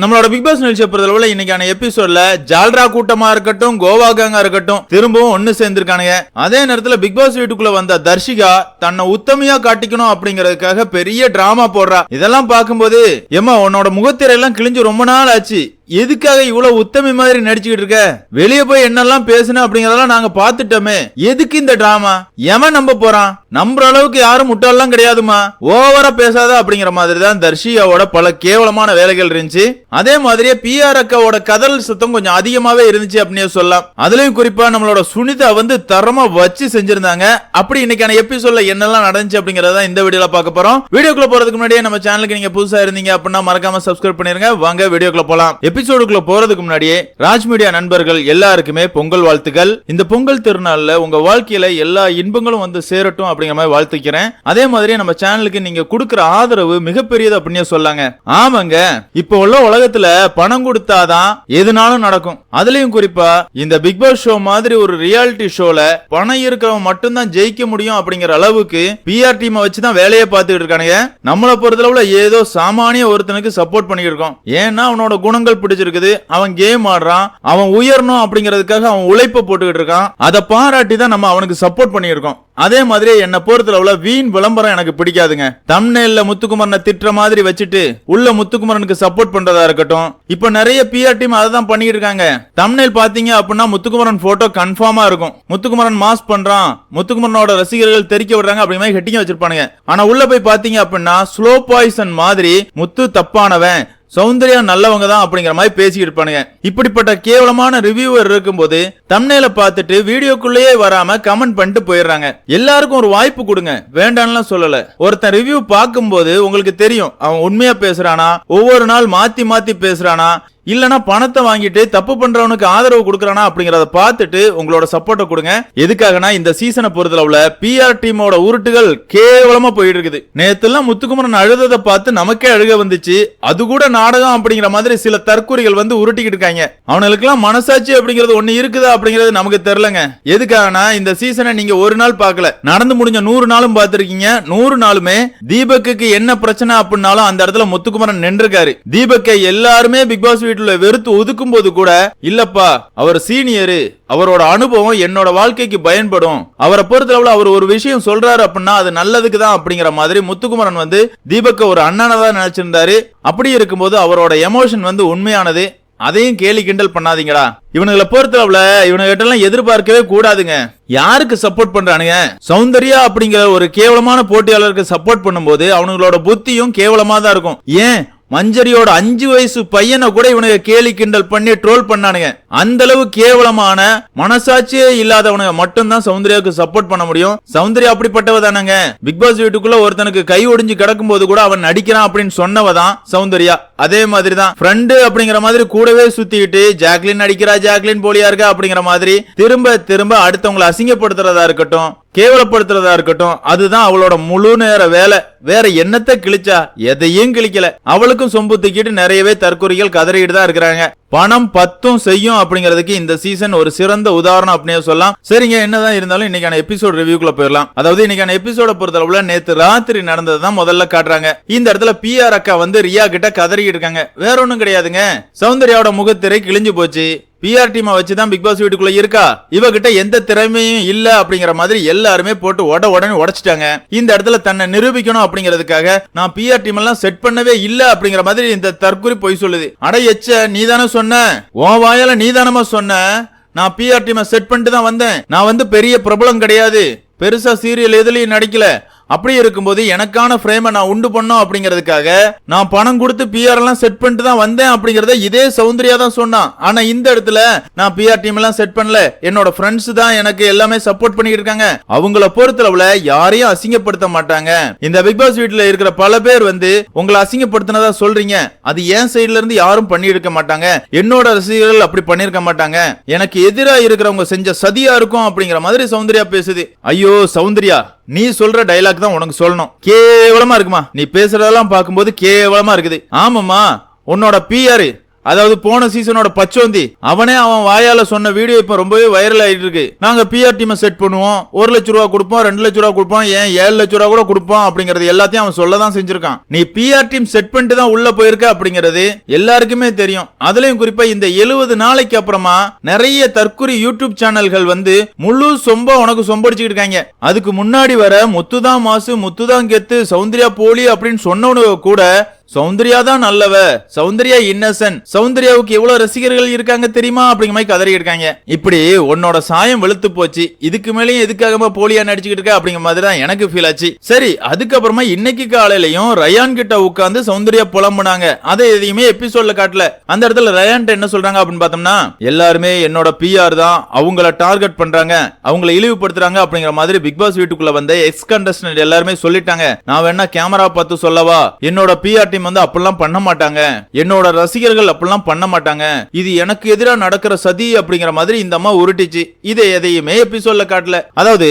நம்மளோட big pass நிகழ்ச்சியை பொறுத்தளவுல இன்னைக்கான எபிசோட்ல ஜால்ரா கூட்டமா இருக்கட்டும் கோவா கேங்கா இருக்கட்டும் திரும்பவும் ஒண்ணு சேர்ந்திருக்கானுங்க. அதே நேரத்துல பிக் பாஸ் வீட்டுக்குள்ள வந்த தர்ஷிகா தன்னை உத்தமையா காட்டிக்கணும் அப்படிங்கறதுக்காக பெரிய டிராமா போடுறா. இதெல்லாம் பார்க்கும்போது ஏமா உன்னோட முகத்திரையெல்லாம் கிழிஞ்சு ரொம்ப நாள் ஆச்சு. எதுக்காக இவ்வளவு உத்தமி மாதிரி நடிச்சுக்கிட்டு இருக்க? வெளிய போய் என்னெல்லாம் பேசுன அப்படிங்கறதெல்லாம் நாங்க பாத்துட்டோமே எதுக்கு இந்த டிராமா எவன் நம்ப போறான்? நம்புற அளவுக்கு யாரும் முட்டாளெல்லாம் கிடையாதுமா ஓவரா பேசாத அப்படிங்கிற மாதிரி தான் தர்ஷியாவோட பல கேவலமான வேலைகள் இருந்துச்சு. அதே மாதிரியே பிஆர் அக்காவோட கதல் சுத்தம் கொஞ்சம் அதிகமாவே இருந்துச்சு அப்படின்னு சொல்லலாம். அதுலயும் குறிப்பா நம்மளோட சுனிதா வந்து தரமா வச்சு செஞ்சிருந்தாங்க. அப்படி இன்னைக்கான எபிசோட்ல என்னெல்லாம் நடந்துச்சு அப்படிங்கறத இந்த வீடியோல பார்க்க போறோம். வீடியோக்குள்ள போறதுக்கு முன்னாடியே நம்ம சேனலுக்கு நீங்க புதுசா இருந்தீங்க அப்படின்னா மறக்காம சப்ஸ்கிரைப் பண்ணிருங்க. வாங்க வீடியோக்குள்ள போலாம். எபிசோடுக்குள்ள போறதுக்கு முன்னாடியே ராஜ் மீடியா நண்பர்கள் எல்லாருக்குமே பொங்கல் வாழ்த்துக்கள். இந்த பொங்கல் திருநாள்ல உங்க வாழ்க்கையில எல்லா இன்பங்களும் வந்து சேரட்டும் அப்படிங்கிற மாதிரி வாழ்த்துக்கிறேன். அதே மாதிரி நம்ம சேனலுக்கு நீங்க கொடுக்குற ஆதரவு மிகப்பெரியது அப்படின்னு சொல்லாங்க. ஆமாங்க. இப்போ உள்ள உலகத்துல பணம் கொடுத்தாதான் எதுனாலும் நடக்கும். அதுலயும் குறிப்பா இந்த பிக் பாஸ் ஷோ மாதிரி ஒரு ரியாலிட்டி ஷோல பணம் இருக்கிறவன் மட்டும்தான் ஜெயிக்க முடியும் அப்படிங்கிற அளவுக்கு பிஆர் டீமை வச்சு தான் வேலையை பார்த்துட்டு இருக்கானுங்க. நம்மளை பொறுத்தளவுல ஏதோ சாமானிய ஒருத்தனுக்கு சப்போர்ட் பண்ணிட்டு இருக்கோம். ஏன்னா அவனோட குணங்கள் பிடிச்சிருக்குது. அவன் கேம் ஆடுறான். அவன் உயரணும் அப்படிங்கிறதுக்காக அவன் உழைப்ப போட்டுக்கிட்டு இருக்கான். அதை பாராட்டி தான் நம்ம அவனுக்கு சப்போர்ட் பண்ணியிருக்கோம். அதே மாதிரி என்ன பொறுத்தளவுல வீண் விளம்பரம் எனக்கு பிடிக்காதுங்க. தம்னேல்ல முத்துக்குமரனை திட்டுற மாதிரி வச்சுட்டு உள்ள முத்துக்குமரனுக்கு சப்போர்ட் பண்றதா இருக்கட்டும். இப்ப நிறைய பிஆர் டீம் அதை தான் பண்ணிட்டு இருக்காங்க. தம்னேல் பாத்தீங்க அப்படின்னா முத்துக்குமரன் போட்டோ கன்ஃபார்மா இருக்கும். முத்துக்குமரன் மாஸ் பண்றான். முத்துக்குமரனோட ரசிகர்கள் தெரிக்க விடுறாங்க அப்படி மாதிரி ஹெட்டிங்க வச்சிருப்பானுங்க. ஆனா உள்ள போய் பாத்தீங்க அப்படின்னா ஸ்லோ பாய்சன் மாதிரி முத்து தப்பானவன் சௌந்தர்யா நல்லவங்க தான் அப்படிங்கிற மாதிரி பேசிக்கிட்டு இருப்பானுங்க. இப்படிப்பட்ட கேவலமான ரிவ்யூவர் இருக்கும்போது தம்னேல பார்த்துட்டு வீடியோக்குள்ளேயே வராம கமெண்ட் பண்ணிட்டு போயிடுறாங்க. எல்லாருக்கும் ஒரு வாய்ப்பு கொடுங்க. வேண்டாம்லாம் சொல்லல. ஒருத்தன் ரிவ்யூ பார்க்கும்போது உங்களுக்கு தெரியும். அவன் உண்மையா பேசுறானா? ஒவ்வொரு நாள் மாத்தி மாத்தி பேசுறானா? இல்லனா பணத்தை வாங்கிட்டு தப்பு பண்றவனுக்கு ஆதரவு கொடுக்கறானா அப்படிங்கறத பார்த்துட்டு உங்களோட சப்போர்ட்டை கொடுங்க. எதுக்காகனா இந்த சீசனை பொறுத்தளவுல பிஆர் டீமோட உருட்டுகள் கேவலமா போயிட்டு இருக்குது நேத்தெல்லாம் முத்துக்குமரன் அழுததை பார்த்து நமக்கே அழுக வந்துச்சு. அது கூட நாடகம் அப்படிங்கிற மாதிரி சில தற்கூறிகள் வந்து உருட்டிக்கிட்டு இருக்காங்க. அவனுக்கெல்லாம் மனசாட்சி அப்படிங்கிறது ஒண்ணு இருக்குதா அப்படிங்கிறது நமக்கு தெரியலங்க. எதுக்காகனா இந்த சீசனை நீங்க ஒரு நாள் பார்க்கல. நடந்து முடிஞ்ச நூறு நாளும் பார்த்திருக்கீங்க. நூறு நாளுமே தீபக்குக்கு என்ன பிரச்சனை அப்படின்னாலும் அந்த இடத்துல முத்துக்குமரன் நின்றுருக்காரு. தீபக்கை எல்லாருமே பிக் பாஸ் வீட்டுல வெறுத்து ஒதுக்கும் போது கூட இல்லப்பா அவர் சீனியரு. அவரோட அனுபவம் என்னோட வாழ்க்கைக்கு பயன்படும். அவரை பொறுத்தளவுல அவர் ஒரு விஷயம் சொல்றாரு அப்படின்னா அது நல்லதுக்கு தான் அப்படிங்கிற மாதிரி முத்துக்குமரன் வந்து தீபக்க ஒரு அண்ணனை தான் நினைச்சிருந்தாரு. அப்படி இருக்கும்போது அவரோட எமோஷன் வந்து உண்மையானது. அதையும் கேலி கிண்டல் பண்ணாதீங்கடா. இவனுங்களை பொறுத்தளவுல இவனுகிட்ட எல்லாம் எதிர்பார்க்கவே கூடாதுங்க. யாருக்கு சப்போர்ட் பண்றானுங்க? சௌந்தர்யா அப்படிங்கிற ஒரு கேவலமான போட்டியாளருக்கு சப்போர்ட் பண்ணும்போது அவனுங்களோட புத்தியும் கேவலமா தான் இருக்கும். ஏன்? மஞ்சரியோட அஞ்சு வயசு பையனை கூட இவனுக்கு கேலி கிண்டல் பண்ணி ட்ரோல் பண்ணானுங்க. அந்த அளவு கேவலமான மனசாட்சியே இல்லாதவனுங்க மட்டும்தான் சௌந்தர்யாவுக்கு சப்போர்ட் பண்ண முடியும். சௌந்தர்யா அப்படிப்பட்டவ தானங்க. பிக் பாஸ் வீட்டுக்குள்ள ஒருத்தனுக்கு கை ஒடிஞ்சு கிடக்கும் போது கூட அவன் நடிக்கிறான் அப்படின்னு சொன்னவதான் சௌந்தர்யா. அதே மாதிரி தான் ஃப்ரெண்டு அப்படிங்கிற மாதிரி கூடவே சுத்திக்கிட்டு ஜாக்லின் நடிக்கிறா ஜாக்லின் போலியா இருக்கா? அப்படிங்கிற மாதிரி திரும்ப திரும்ப அடுத்தவங்களை அசிங்கப்படுத்துறதா இருக்கட்டும். கேவலப்படுத்துறதா இருக்கட்டும் அதுதான் அவளோட முழு நேர வேலை. வேற என்னத்தை கிழிச்சா எதையும் கிழிக்கல. அவளுக்கும் சொம்பு தூக்கிட்டு நிறையவே தற்கொலைகள் கதறிட்டு தான் இருக்கிறாங்க. பணம் பத்தும் செய்யும் அப்படிங்கிறதுக்கு இந்த சீசன் ஒரு சிறந்த உதாரணம் அப்படின்னு சொல்லலாம். சரிங்க என்னதான் இருந்தாலும் இன்னைக்கான எபிசோட் ரிவியூக்குள்ள போயிடலாம். அதாவது இன்னைக்கான எபிசோட பொறுத்தளவுல நேத்து ராத்திரி நடந்தது தான் முதல்ல காட்டுறாங்க. இந்த இடத்துல பிஆர் அக்கா வந்து ரியா கிட்ட கதறிட்டு இருக்காங்க. வேற ஒண்ணும் கிடையாதுங்க. சௌந்தர்யாவோட முகத்திரை கிழிஞ்சு போச்சு. பிஆர் டீமை வச்சுதான் பிக் பாஸ் வீட்டுக்குள்ள இருக்கா? இவகிட்ட எந்த திறமையும் இல்ல அப்படிங்கிற மாதிரி எல்லாருமே போட்டு உட உடனே உடைச்சிட்டாங்க. இந்த இடத்துல தன்னை நிரூபிக்கணும் அப்படிங்கிறதுக்காக நான் பிஆர் டீம் எல்லாம் செட் பண்ணவே இல்ல அப்படிங்கிற மாதிரி இந்த தற்குறி பொய் சொல்லுது. அட எச்ச நீ தானே சொன்ன? உன் வாயால நீதானமா சொன்ன? நான் பிஆர் டீமை செட் பண்ணிட்டு தான் வந்தேன். நான் வந்து பெரிய பிரபலம் கிடையாது. பெருசா சீரியல் எதுலயும் நடிக்கல. அப்படி இருக்கும்போது எனக்கான ஃப்ரேமை நான் உண்டு பண்ணோம் அப்படிங்கிறதுக்காக நான் பணம் கொடுத்து பிஆர் எல்லாம் செட் பண்ணிட்டு தான் வந்தேன் அப்படிங்கறத இதே சௌந்தர்யா தான் சொன்னான். ஆனா இந்த இடத்துல நான் பிஆர் டீம் எல்லாம் செட் பண்ணல. என்னோட ஃப்ரெண்ட்ஸ் தான் எனக்கு எல்லாமே சப்போர்ட் பண்ணிட்டு இருக்காங்க. அவங்கள பொறுத்தளவுல யாரையும் அசிங்கப்படுத்த மாட்டாங்க. இந்த பிக் பாஸ் வீட்டுல இருக்கிற பல பேர் வந்து உங்களை அசிங்கப்படுத்தினதா சொல்றீங்க. அது என் சைடுல இருந்து யாரும் பண்ணி இருக்க மாட்டாங்க. என்னோட ரசிகர்கள் அப்படி பண்ணிருக்க மாட்டாங்க. எனக்கு எதிராக இருக்கிறவங்க செஞ்ச சதியா இருக்கும் அப்படிங்கிற மாதிரி சௌந்தர்யா பேசுது. ஐயோ சௌந்தர்யா நீ சொல்ற டைலாக் தான் உனக்கு சொல்லணும். கேவலமா இருக்குமா? நீ பேசுறதெல்லாம் பார்க்கும்போது கேவலமா இருக்குது. ஆமாமா உன்னோட பிஆர் அதாவது போன சீசனோட பச்சோந்தி. அவனே அவன் வாயால சொன்ன வீடியோ இப்ப ரொம்பவே வைரல் ஆயிட்டு இருக்கு நாங்க பிஆர் டீம் செட் பண்ணுவோம். ஒரு லட்ச ரூபா கொடுப்போம் ரெண்டு லட்ச ரூபா கொடுப்போம் ஏன் ஏழு லட்ச ரூபா கூட கொடுப்போம் அப்படிங்கறது எல்லாத்தையும் அவன் சொல்லதான் செஞ்சிருக்கான். நீ பிஆர் டீம் செட் பண்ணிட்டு தான் உள்ள போயிருக்க அப்படிங்கிறது எல்லாருக்குமே தெரியும். அதுலயும் குறிப்பா இந்த எழுபது நாளைக்கு அப்புறமா நிறைய தற்குறி யூடியூப் சேனல்கள் வந்து முழு சொம்ப உனக்கு சொம்படிச்சுக்கிட்டு இருக்காங்க. அதுக்கு முன்னாடி வர முத்துதான் மாசு முத்துதான் கெத்து சௌந்தர்யா போலி அப்படின்னு சொன்னவனு கூட சௌந்தர்யா தான் நல்லவ. சௌந்தர்யா இன்னசென்ட் சௌந்தர்யாவுக்கு எவ்வளவு ரசிகர்கள் இருக்காங்க தெரியுமா? அப்படிங்கிற மாதிரி கதறி இருக்காங்க. இப்படி உன்னோட சாயம் வெளுத்து போச்சு. இதுக்கு மேலேயும் எதுக்காக போலியா நடிச்சுக்கிட்டு இருக்க? அப்படிங்கிற மாதிரி தான் எனக்கு ஃபீல் ஆச்சு. சரி அதுக்கப்புறமா இன்னைக்கு காலையிலயும் ரயான் கிட்ட உட்கார்ந்து சௌந்தர்யா புலம்புனாங்க. அதை எதையுமே எபிசோட்ல காட்டல. அந்த இடத்துல ரயான் என்ன சொல்றாங்க அப்படின்னு பார்த்தோம்னா எல்லாருமே என்னோட பிஆர் தான். அவங்கள டார்கெட் பண்றாங்க. அவங்கள இழிவுபடுத்துறாங்க அப்படிங்கிற மாதிரி பிக் பாஸ் வீட்டுக்குள்ள வந்த எக்ஸ் கண்டஸ்டன்ட் எல்லாருமே சொல்லிட்டாங்க. நான் வேணா கேமரா பார்த்து சொல்லவா? என்னோட பிஆர் டீம் வந்து அப்படிலாம் பண்ண மாட்டாங்க. என்னோட ரசிகர்கள் அப்படிலாம் பண்ண மாட்டாங்க. இது எனக்கு எதிராக நடக்கிற சதி அப்படிங்கிற மாதிரி இந்த அம்மா உருட்டிச்சு. இதை எதையுமே எபிசோட்ல காட்டல. அதாவது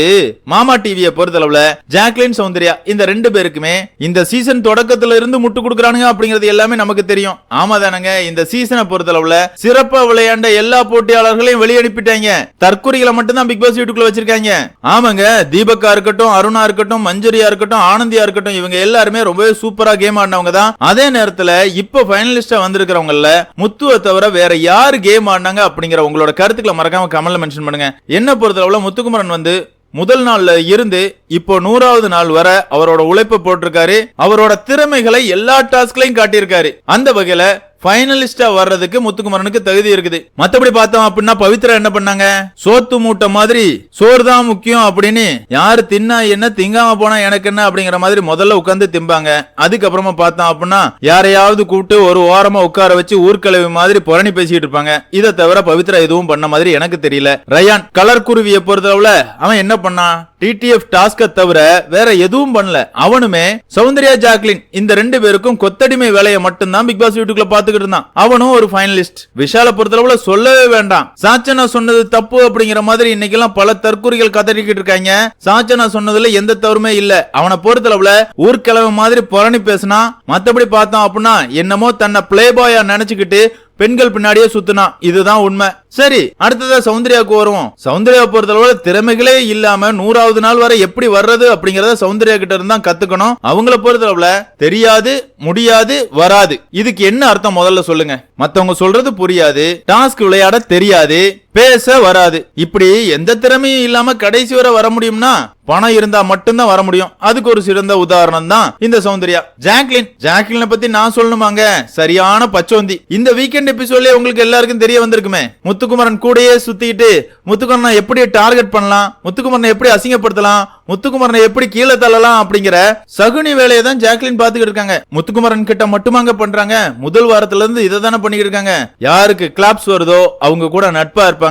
மாமா டிவியை பொறுத்தளவுல ஜாக்லின் சௌந்தர்யா இந்த ரெண்டு பேருக்குமே இந்த சீசன் தொடக்கத்துல இருந்து முட்டு கொடுக்குறானுங்க அப்படிங்கிறது எல்லாமே நமக்கு தெரியும். ஆமா தானங்க இந்த சீசனை பொறுத்தளவுல சிறப்பா விளையாண்ட எல்லா போட்டியாளர்களையும் வெளியனுப்பிட்டாங்க. தற்கொலைகளை மட்டும் தான் பிக் பாஸ் வீட்டுக்குள்ள வச்சிருக்காங்க. ஆமாங்க தீபக்கா இருக்கட்டும் அருணா இருக்கட்டும் மஞ்சுரியா இருக்கட்டும் ஆனந்தியா இருக்கட்டும் இவங்க எல்லாருமே ரொம்பவே சூப்பரா கேம் ஆடினவங்க தான் அதே நேரத்துல இப்ப ஃபைனலிஸ்டா வந்திருக்கிறவங்கல முத்துவை தவிர வேற யாரு கேம் ஆடினாங்க அப்படிங்கிற உங்களோட கருத்துக்களை மறக்காம கமெண்ட்ல மென்ஷன் பண்ணுங்க. என்ன பொறுத்தளவுல முத்துக்குமரன் வந்து முதல் நாள்ல இருந்து இப்போ நூறாவது நாள் வர அவரோட உழைப்பை போட்டிருக்காரு. அவரோட திறமைகளை எல்லா டாஸ்க்லையும் காட்டியிருக்காரு. அந்த வகையில ஃபைனலிஸ்டா வர்றதுக்கு முத்துக்குமரனுக்கு தகுதி இருக்குது. மத்தபடி பார்த்தோம் அப்படின்னா பவித்ரா என்ன பண்ணாங்க? சோத்து மூட்டை மாதிரி சோறு தான் முக்கியம் அப்படின்னு யாரு தின்னா என்ன திங்காம போனா எனக்கு என்ன அப்படிங்கிற மாதிரி முதல்ல உட்காந்து திம்பாங்க. அதுக்கப்புறமா பார்த்தோம் அப்படின்னா யாரையாவது கூப்பிட்டு ஒரு ஓரமா உட்கார வச்சு ஊர்க்கலவி மாதிரி புரணி பேசிட்டு இருப்பாங்க. இதை தவிர பவித்ரா எதுவும் பண்ண மாதிரி எனக்கு தெரியல. ரயான் கலர் குருவியை பொறுத்தளவுல அவன் என்ன பண்ணான்? டிடிஎஃப் டாஸ்க தவிர வேற எதுவும் பண்ணல. அவனுமே சௌந்தர்யா ஜாக்லின் இந்த ரெண்டு பேருக்கும் கொத்தடிமை வேலையை மட்டும்தான் பிக் பாஸ் வீட்டுக்குள்ள பாத்துக்கிட்டு இருந்தான். அவனும் ஒரு ஃபைனலிஸ்ட் விஷால பொறுத்தளவுல சொல்லவே வேண்டாம். சாச்சனா சொன்னது தப்பு அப்படிங்கிற மாதிரி இன்னைக்கெல்லாம் பல தற்கூறிகள் கதறிக்கிட்டு இருக்காங்க. சாச்சனா சொன்னதுல எந்த தவறுமே இல்ல. அவனை பொறுத்தளவுல ஊர்க்கிழமை மாதிரி புரணி பேசினா மத்தபடி பார்த்தோம் அப்படின்னா என்னமோ தன்னை பிளே பாயா நினைச்சுக்கிட்டு பெண்கள் பின்னாடியே சுத்துனா இதுதான் உண்மை. சரி அடுத்ததா சௌந்தர்யாவுக்கு வருவோம். சௌந்தர்யா பொறுத்தளவுல திறமைகளே இல்லாம நூறாவது நாள் வரை எப்படி வர்றது அப்படிங்கறத சௌந்தர்யா கிட்ட இருந்தா கத்துக்கணும். அவங்கள பொறுத்தளவுல தெரியாது முடியாது வராது. இதுக்கு என்ன அர்த்தம் முதல்ல சொல்லுங்க. மத்தவங்க சொல்றது புரியாது டாஸ்க் விளையாட தெரியாது பேச வராது. இப்படி எந்த திறமையும் இல்லாம கடைசி வரை வர முடியும்னா பணம் இருந்தா மட்டும்தான் வர முடியும். அதுக்கு ஒரு சிறந்த உதாரணம் தான் இந்த சௌந்தர்யா. ஜாக்லின். ஜாக்லினை பத்தி நான் சொல்லணுமாங்க? சரியான பச்சோந்தி. இந்த வீக்கெண்ட் எபிசோட்ல உங்களுக்கு எல்லாருக்கும் தெரிய வந்திருக்குமே. முத்துக்குமரன் கூடயே சுத்திட்டு முத்துக்குமரனை எப்படி டார்கெட் பண்ணலாம்? முத்துக்குமரனை எப்படி அசிங்கப்படுத்தலாம்? முத்துக்குமரனை எப்படி கீழே தள்ளலாம் அப்படிங்கிற சகுனி வேலையை தான் ஜாக்லின் பாத்துக்கிட்டு இருக்காங்க. முத்துக்குமரன் கிட்ட மட்டுமாங்க பண்றாங்க. முதல் வாரத்துல இருந்து இதை தானே பண்ணிக்கிட்டு இருக்காங்க. யாருக்கு கிளாப்ஸ் வருதோ அவங்க கூட நட்பா இருப்பாங்க.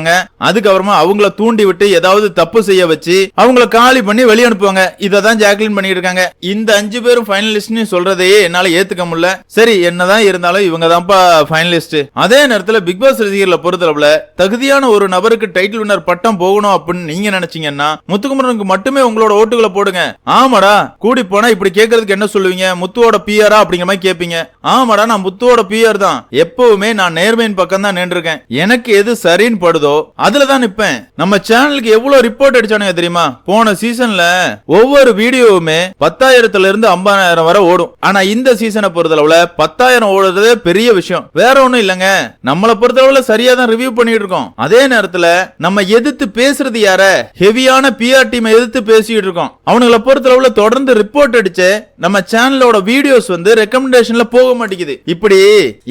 அதுக்கப்புறமா அவங்கள தூண்டி விட்டு ஏதாவது தப்பு செய்ய வச்சு அவங்கள காலி பண்ணி வெளியே அனுப்புவாங்க. இதை தான் ஜாக்லின் பண்ணிட்டு இருக்காங்க. இந்த அஞ்சு பேரும் ஃபைனலிஸ்ட்னு சொல்றதையே என்னால ஏத்துக்க முடியல. சரி என்னதான் இருந்தாலும் இவங்க தான்ப்பா ஃபைனலிஸ்ட் அதே நேரத்துல பிக் பாஸ் ரசிகர்ல பொறுத்தளவுல தகுதியான ஒரு நபருக்கு டைட்டில் வின்னர் பட்டம் போகணும் அப்படின்னு நீங்க நினைச்சீங்கன்னா முத்துக்குமரனுக்கு மட்டுமே உங்களோட ஓட்டுகளை போடுங்க. ஆமாடா கூடி போனா இப்படி கேட்கறதுக்கு என்ன சொல்லுவீங்க? முத்துவோட பிஆரா அப்படிங்கிற மாதிரி கேப்பீங்க. ஆமாடா நான் முத்துவோட பிஆர் தான். எப்பவுமே நான் நேர்மையின் பக்கம் தான் நின்றுருக்கேன். எனக்கு எது சரின்னு படுதோ அதுல தான் நிப்பேன். நம்ம சேனலுக்கு எவ்வளவு ரிப்போர்ட் அடிச்சானுங்க தெரியுமா? போன சீசன்ல ஒவ்வொரு வீடியோவுமே பத்தாயிரத்துல இருந்து ஐம்பதாயிரம் வரை ஓடும். ஆனா இந்த சீசனை பொறுத்தளவுல பத்தாயிரம் ஓடுறதே பெரிய விஷயம். வேற ஒண்ணும் இல்லங்க. நம்மளை பொறுத்தளவுல சரியா தான் ரிவ்யூ பண்ணிட்டு இருக்கோம். அதே நேரத்துல நம்ம எதிர்த்து பேசுறது யார? ஹெவியான பிஆர் டீம் எதிர்த்து பேசிட்டு இருக்கோம். அவனுங்களை பொறுத்தளவுல தொடர்ந்து ரிப்போர்ட் அடிச்சு நம்ம சேனலோட வீடியோஸ் வந்து ரெக்கமெண்டேஷன்ல போக மாட்டேங்குது. இப்படி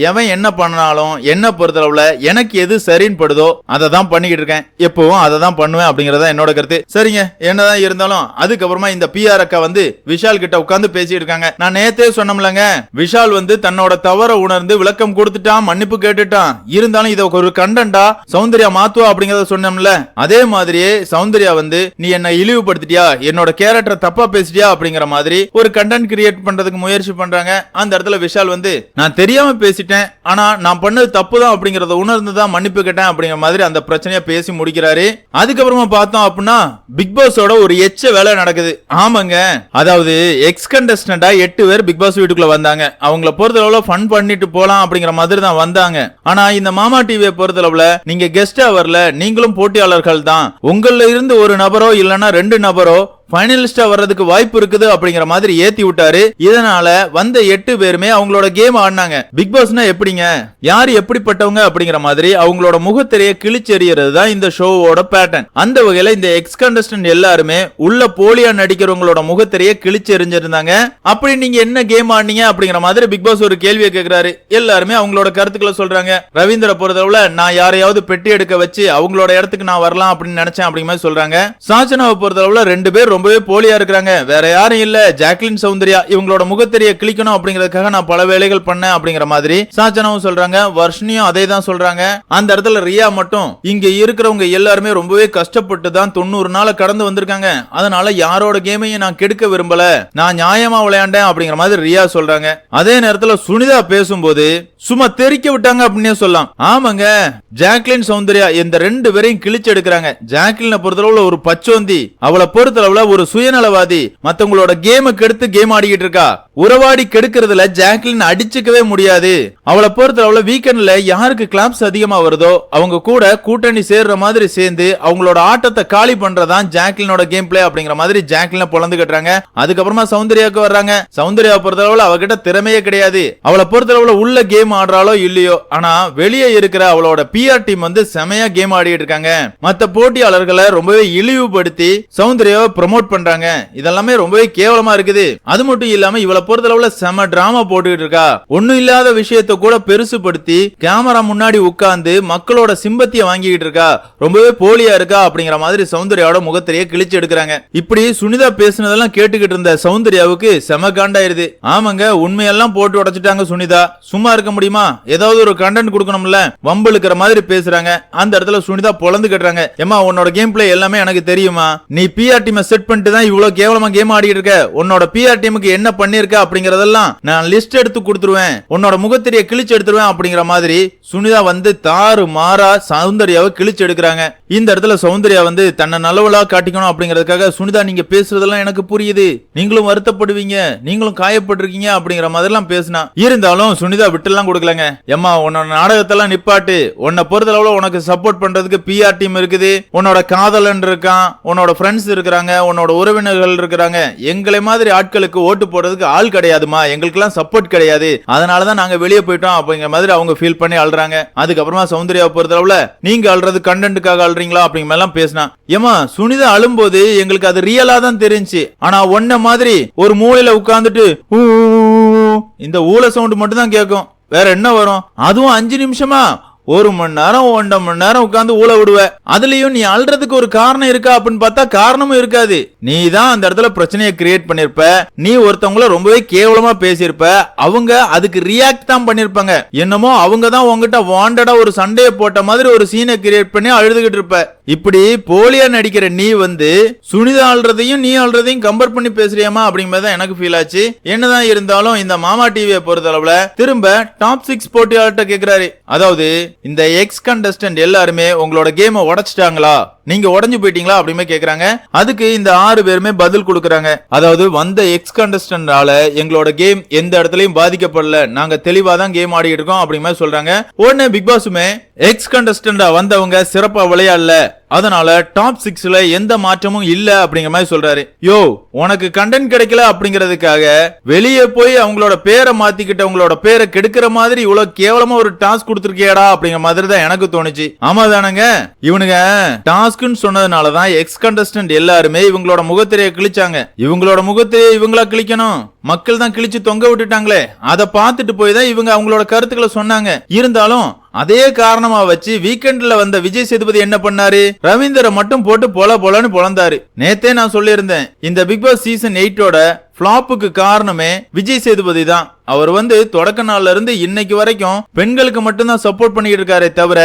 எவன் என்ன பண்ணாலும் என்ன பொறுத்தளவுல எனக்கு எது சரின்னு படுதோ அதை தான் பண்ணிக்கிட்டு இருக்கேன். எப்பவும் அதை தான் பண்ணுவேன் அப்படிங்கறத என்னோட கருத்து. சரிங்க. என்னதான் இருந்தாலும் அதுக்கப்புறமா இந்த பிஆர் அக்கா வந்து விஷால் கிட்ட உட்கார்ந்து பேசிட்டு இருக்காங்க. நான் நேத்தே சொன்னோம்லங்க விஷால் வந்து தன்னோட தவற உணர்ந்து விளக்கம் கொடுத்துட்டான் மன்னிப்பு கேட்டுட்டான். இருந்தாலும் இத ஒரு கண்டன்டா சௌந்தர்யா மாத்துவா அப்படிங்கறத சொன்னோம்ல. அதே மாதிரியே சௌந்தர்யா வந்து நீ என்ன இழிவுபடுத்திட்டியா? என்னோட கேரக்டரை தப்பா பேசிட்டியா? அப்படிங்கிற மாதிரி ஒரு கண்டென்ட் கிரியேட் பண்றதுக்கு முயற்சி பண்றாங்க. அந்த இடத்துல விஷால் வந்து நான் தெரியாம பேசிட்டேன் ஆனா நான் பண்ணது தப்பு தான் அப்படிங்கறத உணர்ந்து தான் மன்னிப்பு கேட்டேன் அப்படிங்கிற மாதிரி மாதிரி அந்த பிரச்சனைய பேசி முடிக்கிறாரு. அதுக்கப்புறமா பார்த்தோம் அப்படின்னா பிக் பாஸோட ஒரு எச்ச வேலை நடக்குது. ஆமாங்க. அதாவது எக்ஸ் கண்டஸ்டண்டா எட்டு பேர் பிக் பாஸ் வீட்டுக்குள்ள வந்தாங்க. அவங்கள பொறுத்தளவுல ஃபன் பண்ணிட்டு போலாம் அப்படிங்கிற மாதிரி தான் வந்தாங்க. ஆனா இந்த மாமா டிவியை பொறுத்தளவுல நீங்க கெஸ்டா வரல நீங்களும் போட்டியாளர்கள் தான். உங்கள இருந்து ஒரு நபரோ இல்லனா ரெண்டு நபரோ ஃபைனலிஸ்டா வர்றதுக்கு வாய்ப்பு இருக்குது அப்படிங்கிற மாதிரி ஏத்தி விட்டாரு. இதனால வந்த எட்டு பேருமே அவங்களோட கேம் ஆடினாங்க. பிக் பாஸ்னா எப்படிங்க? யார் எப்படிப்பட்டவங்க அப்படிங்கிற மாதிரி அவங்களோட முகத்திரைய கிழிச்செறியறது தான் இந்த ஷோவோட பேட்டர்ன் அந்த வகையில இந்த எக்ஸ் கண்டஸ்டன்ட் எல்லாருமே உள்ள போலியா நடிக்கிறவங்களோட முகத்திரைய கிழிச்செறிஞ்சிருந்தாங்க. அப்படி நீங்க என்ன கேம் ஆடினீங்க அப்படிங்கிற மாதிரி பிக் பாஸ் ஒரு கேள்வியை கேட்கிறாரு எல்லாருமே அவங்களோட கருத்துக்களை சொல்றாங்க. ரவீந்திர பொறுத்தளவுல நான் யாரையாவது பெட்டி எடுக்க வச்சு அவங்களோட இடத்துக்கு நான் வரலாம் அப்படின்னு நினைச்சேன் அப்படிங்கிற மாதிரி சொல்றாங்க. சாச்சனாவை பொறுத்தளவுல ரெண்டு பேர் ரொம்பவே போலியா இருக்கிறாங்க. வேற யாரும் இல்ல. ஜாக்லின் சௌந்தர்யா இவங்களோட முகத்தெரிய கிளிக்கணும் அப்படிங்கறதுக்காக நான் பல வேலைகள் பண்ணேன் அப்படிங்கிற மாதிரி சாச்சனாவும் சொல்றாங்க. வர்ஷினியும் அதே தான் சொல்றாங்க. அந்த இடத்துல ரியா மட்டும் இங்க இருக்கிறவங்க எல்லாருமே ரொம்பவே கஷ்டப்பட்டு தான் தொண்ணூறு நாளை கடந்து வந்திருக்காங்க. அதனால யாரோட கேமையும் நான் கெடுக்க விரும்பல. நான் நியாயமா விளையாண்டேன் அப்படிங்கிற மாதிரி ரியா சொல்றாங்க. அதே நேரத்துல சுனிதா பேசும்போது சும்மா தெறிக்க விட்டாங்க அப்படின்னே சொல்லலாம். ஆமாங்க. ஜாக்லின் சௌந்தர்யா இந்த ரெண்டு பேரையும் கிழிச்சு எடுக்கிறாங்க. ஜாக்லினை பொறுத்தளவுல ஒரு பச்சோந்தி. அவளை பொறுத்தளவுல ஒரு சுயநலவாதி மத்தவங்களோட கேம கெடுத்து கேம் ஆடிக்கிட்டு இருக்கா? உறவாடி கெடுக்கிறதுல ஜாக்லின் அடிச்சுக்கவே முடியாது. அவளை பொறுத்தளவுல வீக்கெண்ட்ல யாருக்கு கிளாப்ஸ் அதிகமா வருதோ அவங்க கூட கூட்டணி சேர்ற மாதிரி சேர்ந்து அவங்களோட ஆட்டத்தை காலி பண்றதான் ஜாக்லினோட கேம் பிளே அப்படிங்கிற மாதிரி ஜாக்லின பொழந்து கட்டுறாங்க. அதுக்கப்புறமா சௌந்தர்யாவுக்கு வர்றாங்க. சௌந்தர்யா பொறுத்தளவுல அவகிட்ட திறமையே கிடையாது. அவளை பொறுத்தளவுல உள்ள கேம் ஆடுறாளோ இல்லையோ ஆனா வெளியே இருக்கிற அவளோட பிஆர் டீம் வந்து செமையா கேம் ஆடிட்டு இருக்காங்க. மத்த போட்டியாளர்களை ரொம்பவே இழிவுபடுத்தி சௌந்தர்யாவை ப்ரமோட் பண்றாங்க. இதெல்லாமே ரொம்பவே கேவலமா இருக்குது. அது மட்டும் இல்லாம இவளை பொறுத்தளவுல செம டிராமா போட்டுக்கிட்டு இருக்கா. ஒண்ணும் இல்லாத விஷயத்த கூட பெருசுபடுத்தி கேமரா முன்னாடி உட்கார்ந்து மக்களோட சிம்பத்திய வாங்கிக்கிட்டு இருக்கா. ரொம்பவே போலியா இருக்கா அப்படிங்கிற மாதிரி சௌந்தர்யாவோட முகத்திலேயே கிழிச்சு எடுக்கிறாங்க. இப்படி சுனிதா பேசுனதெல்லாம் கேட்டுக்கிட்டு இருந்த சௌந்தர்யாவுக்கு செம காண்டாயிருது. ஆமாங்க உண்மையெல்லாம் போட்டு உடைச்சிட்டாங்க சுனிதா. சும்மா இருக்க முடியுமா? ஏதாவது ஒரு கண்டென்ட் கொடுக்கணும்ல? வம்பு இழுக்கிற மாதிரி பேசுறாங்க. அந்த இடத்துல சுனிதா பொழந்து கட்டுறாங்க. ஏமா உன்னோட கேம் பிளே எல்லாமே எனக்கு தெரியுமா? நீ பிஆர்டி செட் செட் பண்ணிட்டு தான் இவ்வளவு கேவலமா கேம் ஆடிட்டு இருக்க. உன்னோட பிஆர் டீமுக்கு என்ன பண்ணிருக்க அப்படிங்கறதெல்லாம் நான் லிஸ்ட் எடுத்து கொடுத்துருவேன். உன்னோட முகத்திரிய கிழிச்சு எடுத்துருவேன் அப்படிங்கிற மாதிரி சுனிதா வந்து தாறு மாறா சௌந்தர்யாவை கிழிச்சு எடுக்கிறாங்க. இந்த இடத்துல சௌந்தர்யா வந்து தன்னை நல்லவளா காட்டிக்கணும் அப்படிங்கறதுக்காக சுனிதா நீங்க பேசுறதெல்லாம் எனக்கு புரியுது. நீங்களும் வருத்தப்படுவீங்க. நீங்களும் காயப்பட்டிருக்கீங்க அப்படிங்கிற மாதிரிலாம் பேசினா. இருந்தாலும் சுனிதா விட்டுலாம் கொடுக்கலங்க. ஏம்மா உன்னோட நாடகத்தெல்லாம் நிப்பாட்டு. உன்னை பொறுத்தளவுல உனக்கு சப்போர்ட் பண்றதுக்கு பிஆர் டீம் இருக்குது. உன்னோட காதலன் இருக்கான். உன்னோட ஃப்ரெண்ட்ஸ் இருக்கிறாங்க. உன்னோட உறவினர்கள் இருக்கிறாங்க. எங்களை மாதிரி ஆட்களுக்கு ஓட்டு போடுறதுக்கு ஆள் கிடையாதுமா? எங்களுக்கெல்லாம் சப்போர்ட் கிடையாது. அதனாலதான் நாங்க வெளியே போயிட்டோம். அப்படிங்கிற மாதிரி அவங்க ஃபீல் பண்ணி அழுறாங்க அதுக்கப்புறமா சௌந்தர்யா பொறுத்தளவுல நீங்க அழுறது கண்டென்ட்டுக்காக அழுறீங்களா அப்படிங்கிற மாதிரி எல்லாம் பேசினா ஏமா சுனிதா அழும்போது எங்களுக்கு அது ரியலா தான் தெரிஞ்சு ஆனா ஒன்ன மாதிரி ஒரு மூலையில உட்கார்ந்துட்டு ஊ, இந்த ஊல சவுண்ட் மட்டும் தான் கேட்கும். வேற என்ன வரும்? அதுவும் அஞ்சு நிமிஷமா? ஒரு மணி நேரம் ஒன்றரை மணி நேரம் உட்காந்து ஊழ விடுவ. அதுலயும் நீ அல்றதுக்கு ஒரு காரணம் இருக்கா அப்படின்னு பார்த்தா காரணமும் இருக்காது. நீ தான் அந்த இடத்துல பிரச்சனையை கிரியேட் பண்ணிருப்ப. நீ ஒருத்தவங்கள ரொம்பவே கேவலமா பேசியிருப்ப. அவங்க அதுக்கு ரியாக்ட் தான் பண்ணிருப்பாங்க. என்னமோ அவங்க தான் உங்ககிட்ட வாண்டடா ஒரு சண்டையை போட்ட மாதிரி ஒரு சீனை கிரியேட் பண்ணி அழுதுகிட்டு இருப்ப. இப்படி போலியா நடிக்கிற நீ வந்து சுனிதா ஆள்றதையும் நீ ஆள்றதையும் கம்பேர் பண்ணி பேசுறியாமா? அப்படிங்கிறது தான் எனக்கு ஃபீல் ஆச்சு. என்னதான் இருந்தாலும் இந்த மாமா டிவியை பொறுத்தளவுல திரும்ப டாப் சிக்ஸ் போட்டியாளர்கிட்ட கேக்குறாரு. அதாவது இந்த எக்ஸ் கண்டஸ்டன்ட் எல்லாருமே உங்களோட கேமை உடைச்சிட்டாங்களா? நீங்க உடஞ்சு போயிட்டீங்களா அப்படின்னு கேக்குறாங்க. அதுக்கு இந்த ஆறு பேருமே பதில் கொடுக்குறாங்க. அதாவது வந்த எக்ஸ் கண்டஸ்டன்டால எங்களோட கேம் எந்த இடத்துலயும் பாதிக்கப்படல. நாங்க தெளிவா தான் கேம் ஆடிட்டு இருக்கோம் அப்படிங்கிற மாதிரி சொல்றாங்க. உடனே பிக் பாஸுமே எக்ஸ் கண்டஸ்டண்டா வந்தவங்க சிறப்பா விளையாடல. அதனால டாப் சிக்ஸ்ல எந்த மாற்றமும் இல்ல அப்படிங்கிற மாதிரி சொல்றாரு. யோ உனக்கு கண்டென்ட் கிடைக்கல அப்படிங்கறதுக்காக வெளியே போய் அவங்களோட பேரை மாத்திக்கிட்டவங்களோட பேரை கெடுக்கிற மாதிரி இவ்வளவு கேவலமா ஒரு டாஸ்க் கொடுத்துருக்கியாடா அப்படிங்கிற மாதிரி தான் எனக்கு தோணுச்சு. ஆமா தானங்க இவனுங்க டாஸ்க்னு சொன்னதுனாலதான் எக்ஸ் கண்டஸ்டன்ட் எல்லாருமே இவங்களோட முகத்திரையை கிழிச்சாங்க. இவங்களோட முகத்திரையை இவங்களா கிழிக்கணும்? மக்கள் தான் கிழிச்சு தொங்க விட்டுட்டாங்களே. அதை பார்த்துட்டு போய் தான் இவங்க அவங்களோட கருத்துக்களை சொன்னாங்க. இருந்தாலும் அதே காரணமா வச்சு வீக்கெண்ட்ல வந்த விஜய் சேதுபதி என்ன பண்ணாரு? ரவீந்தரை மட்டும் போட்டு பொல பொலன்னு பொழந்தாரு நேத்தே நான் சொல்லியிருந்தேன் இந்த பிக் பாஸ் சீசன் எயிட்டோட பிளாப்புக்கு காரணமே விஜய் சேதுபதி தான். அவர் வந்து தொடக்க நாள்ல இருந்து இன்னைக்கு வரைக்கும் பெண்களுக்கு மட்டும்தான் சப்போர்ட் பண்ணிட்டு இருக்காரே தவிர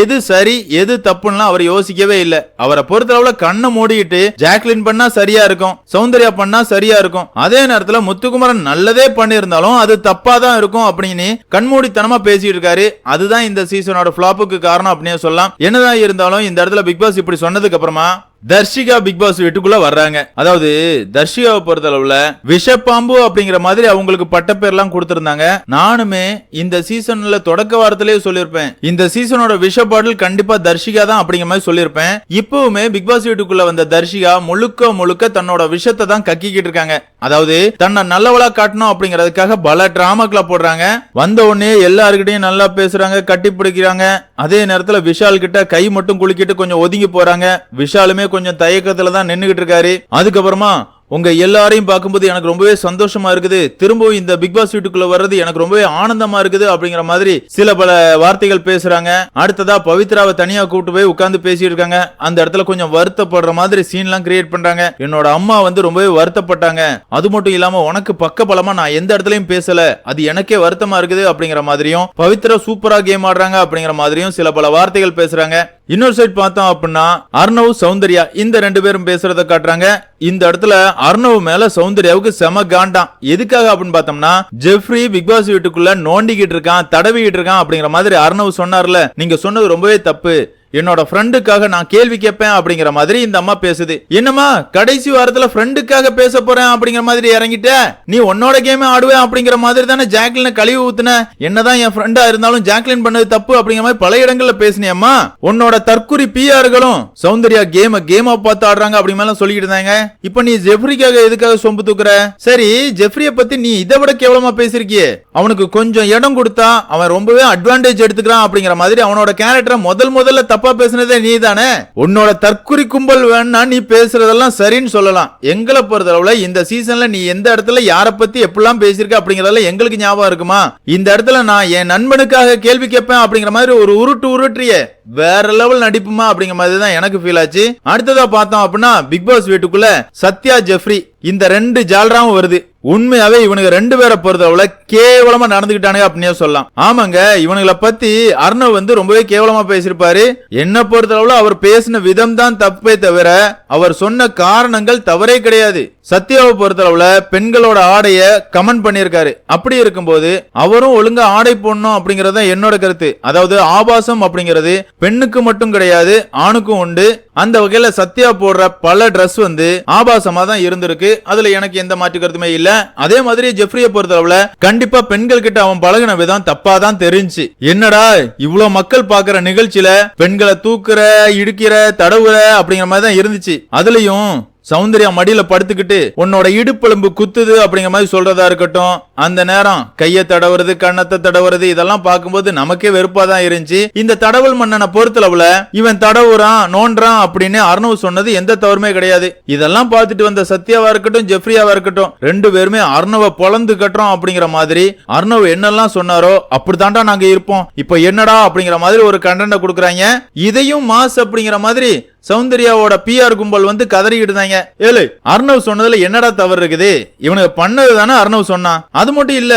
எது சரி எது தப்புன்னு அவர் யோசிக்கவே இல்ல. அவரை பொறுத்தளவுல கண்ணை மூடிட்டு ஜாக்லின் பண்ணா சரியா இருக்கும் சௌந்தர்யா பண்ணா சரியா இருக்கும். அதே நேரத்துல முத்துக்குமரன் நல்லதே பண்ணியிருந்தாலும் அது தப்பா தான் இருக்கும் அப்படின்னு கண்மூடித்தனமா பேசிட்டு இருக்காரு. அதுதான் இந்த சீசனோட ஃபிளாப்புக்கு காரணம் அப்படின்னு சொல்லலாம். என்னதான் இருந்தாலும் இந்த இடத்துல பிக் பாஸ் இப்படி சொன்னதுக்கு அப்புறமா தர்ஷிகா பிக் பாஸ் வீட்டுக்குள்ள வர்றாங்க. அதாவது தர்ஷிகாவை பொறுத்தளவுல விஷப்பாம்பு அப்படிங்கிற மாதிரி அவங்களுக்கு பட்ட பேர்லாம் கொடுத்திருந்தாங்க. நானுமே இந்த சீசன்ல தொடக்க வாரத்திலேயே சொல்லியிருப்பேன். இந்த சீசனோட விஷ பாட்டில் கண்டிப்பா தர்ஷிகா தான் அப்படிங்கிற மாதிரி சொல்லியிருப்பேன். இப்பவுமே பிக் பாஸ் வீட்டுக்குள்ள வந்த தர்ஷிகா முழுக்க முழுக்க தன்னோட விஷத்தை தான் கக்கிக்கிட்டு இருக்காங்க. அதாவது தன்னை நல்லவளா காட்டணும் அப்படிங்கறதுக்காக பல டிராமாக்களை போடுறாங்க. வந்த உடனே எல்லாருக்கிட்டையும் நல்லா பேசுறாங்க கட்டி பிடிக்கிறாங்க. அதே நேரத்துல விஷால் கிட்ட கை மட்டும் குலுக்கிட்டு கொஞ்சம் ஒதுங்கி போறாங்க. விஷாலுமே கொஞ்சம் தயக்கத்துல தான் நின்றுகிட்டு இருக்காரு. அதுக்கப்புறமா உங்க எல்லாரையும் பார்க்கும்போது எனக்கு ரொம்பவே சந்தோஷமா இருக்குது. திரும்பவும் இந்த பிக் பாஸ் வீட்டுக்குள்ள வர்றது எனக்கு ரொம்பவே ஆனந்தமா இருக்குது அப்படிங்கிற மாதிரி சில பல வார்த்தைகள் பேசுறாங்க. அடுத்ததா பவித்ராவை தனியா கூப்பிட்டு போய் உட்காந்து பேசிட்டு இருக்காங்க. அந்த இடத்துல கொஞ்சம் வருத்தப்படுற மாதிரி சீன்லாம் கிரியேட் பண்றாங்க. என்னோட அம்மா வந்து ரொம்பவே வருத்தப்பட்டாங்க. அது மட்டும் இல்லாம உனக்கு பக்க பலமா நான் எந்த இடத்துலயும் பேசல. அது எனக்கே வருத்தமா இருக்குது அப்படிங்கிற மாதிரியும் பவித்ரா சூப்பரா கேம் ஆடுறாங்க அப்படிங்கிற மாதிரியும் சில பல வார்த்தைகள் பேசுறாங்க. இன்னொரு சைட் பார்த்தோம் அப்படின்னா அர்ணவ் சௌந்தர்யா இந்த ரெண்டு பேரும் பேசுறத காட்டுறாங்க. இந்த இடத்துல அர்ணவ் மேல சௌந்தர்யாவுக்கு செம காண்டாம் எதுக்காக அப்படின்னு பார்த்தோம்னா ஜெஃப்ரி பிக் பாஸ் வீட்டுக்குள்ள நோண்டிக்கிட்டு இருக்கான் தடவிக்கிட்டு இருக்கான் அப்படிங்கிற மாதிரி அர்ணவ் சொன்னார்ல. நீங்க சொன்னது ரொம்பவே தப்பு. என்னோட ஃப்ரெண்டுக்காக நான் கேள்வி கேட்பேன் அப்படிங்கிற மாதிரி இந்த அம்மா பேசுது. என்னம்மா கடைசி வாரத்துல ஃப்ரெண்டுக்காக பேச போறேன் அப்படிங்கிற மாதிரி இறங்கிட்ட? நீ உன்னோட கேமே ஆடுவேன் அப்படிங்கிற மாதிரி தானே ஜாக்லின கழுவி ஊத்துன? என்னதான் என் ஃப்ரெண்டா இருந்தாலும் ஜாக்லின் பண்ணது தப்பு அப்படிங்கிற மாதிரி பல இடங்கள்ல பேசினியம்மா. உன்னோட தற்குறி பிஆர்களும் சௌந்தர்யா கேம கேமா பார்த்து ஆடுறாங்க அப்படி மேல சொல்லிட்டு இருந்தாங்க. இப்ப நீ ஜெஃப்ரிக்காக எதுக்காக சொம்பு தூக்குற? சரி ஜெஃப்ரிய பத்தி நீ இதை விட கேவலமா பேசிருக்கியே அவனுக்கு கொஞ்சம் இடம் கொடுத்தா அவன் ரொம்பவே அட்வான்டேஜ் எடுத்துக்கிறான் அப்படிங்கிற மாதிரி அவனோட கேரக்டரை முதல் முதல்ல தப்பு பேசுனதே நீ தானே உன்னோட தற்குறி கும்பல் வேணா நீ பேசுறதெல்லாம் சரின்னு சொல்லலாம். எங்களை பொறுத்தளவுல இந்த சீசன்ல நீ எந்த இடத்துல யார பத்தி எப்படிலாம் பேசியிருக்க அப்படிங்கறதெல்லாம் எங்களுக்கு ஞாபகம் இருக்குமா? இந்த இடத்துல நான் என் நண்பனுக்காக கேள்வி கேட்பேன் அப்படிங்கிற மாதிரி ஒரு உருட்டு உருட்டுறியே. வேற லெவல் நடிப்புமா அப்படிங்கிற மாதிரி தான் எனக்கு ஃபீல் ஆச்சு. அடுத்ததா பார்த்தோம் அப்படின்னா பிக் பாஸ் வீட்டுக்குள்ள சத்யா ஜெஃப்ரி இந்த ரெண்டு ஜால்ராவும் வருது. உண்மையாவே இவனுங்க ரெண்டு பேரை பொறுத்தளவுல கேவலமா நடந்துகிட்டானுங்க அப்படின்னே சொல்லலாம். ஆமாங்க இவனுங்களை பத்தி அர்ணவ் வந்து ரொம்பவே கேவலமா பேசியிருப்பாரு. என்ன பொறுத்தளவுல அவர் பேசின விதம் தான் தப்பே தவிர அவர் சொன்ன காரணங்கள் தவறே கிடையாது. சத்யாவை பொறுத்தளவுல பெண்களோட ஆடைய கமெண்ட் பண்ணியிருக்காரு. அப்படி இருக்கும்போது அவரும் ஒழுங்கா ஆடை போடணும் அப்படிங்கறத தான் என்னோட கருத்து. அதாவது ஆபாசம் அப்படிங்கிறது பெண்ணுக்கு மட்டும் கிடையாது ஆணுக்கும் உண்டு. அந்த வகையில சத்யா போடுற பல ட்ரெஸ் வந்து ஆபாசமா தான் இருந்திருக்கு. அதுல எனக்கு எந்த மாற்று கருத்துமே இல்ல. அதே மாதிரி ஜெஃப்ரியை பொறுத்தளவுல கண்டிப்பா பெண்கள் கிட்ட அவன் பழகுன விதம் தப்பா தான் தெரிஞ்சு. என்னடா இவ்வளவு மக்கள் பாக்குற நிகழ்ச்சியில பெண்களை தூக்குற இடுக்கிற தடவுற அப்படிங்கிற மாதிரி தான் இருந்துச்சு. அதுலயும் சௌந்தர்யா மடியில படுத்துக்கிட்டு உன்னோட இடுப்பெலும்பு குத்துது அப்படிங்கிற மாதிரி சொல்றதா இருக்கட்டும். அந்த நேரம் கைய தடவுறது கண்ணத்தை தடவுறது இதெல்லாம் பார்க்கும்போது நமக்கே வெறுப்பா தான் இருந்துச்சு. இந்த தடவல் மன்னனை பொறுத்தளவுல இவன் தடவுறான் நோன்றான் அப்படின்னு அர்ணவ் சொன்னது எந்த தவறுமே கிடையாது. இதெல்லாம் பார்த்துட்டு வந்த சத்யாவா இருக்கட்டும் ஜெஃப்ரியாவா இருக்கட்டும் ரெண்டு பேருமே அர்ணவை பொழந்து கட்டுறோம் அப்படிங்கிற மாதிரி அர்ணவ் என்னெல்லாம் சொன்னாரோ அப்படித்தாண்டா நாங்க இருப்போம். இப்ப என்னடா அப்படிங்கிற மாதிரி ஒரு கண்டனை கொடுக்குறாங்க. இதையும் மாஸ் அப்படிங்கிற மாதிரி சௌந்தர்யாவோட பிஆர் கும்பல் வந்து கதறிக்கிட்டு இருந்தாங்க ஏழு அர்ணவ் சொன்னதுல என்னடா தவறு இருக்குது? இவனுக்கு பண்ணது தானே அர்ணவ் சொன்னான். அது மட்டும் இல்ல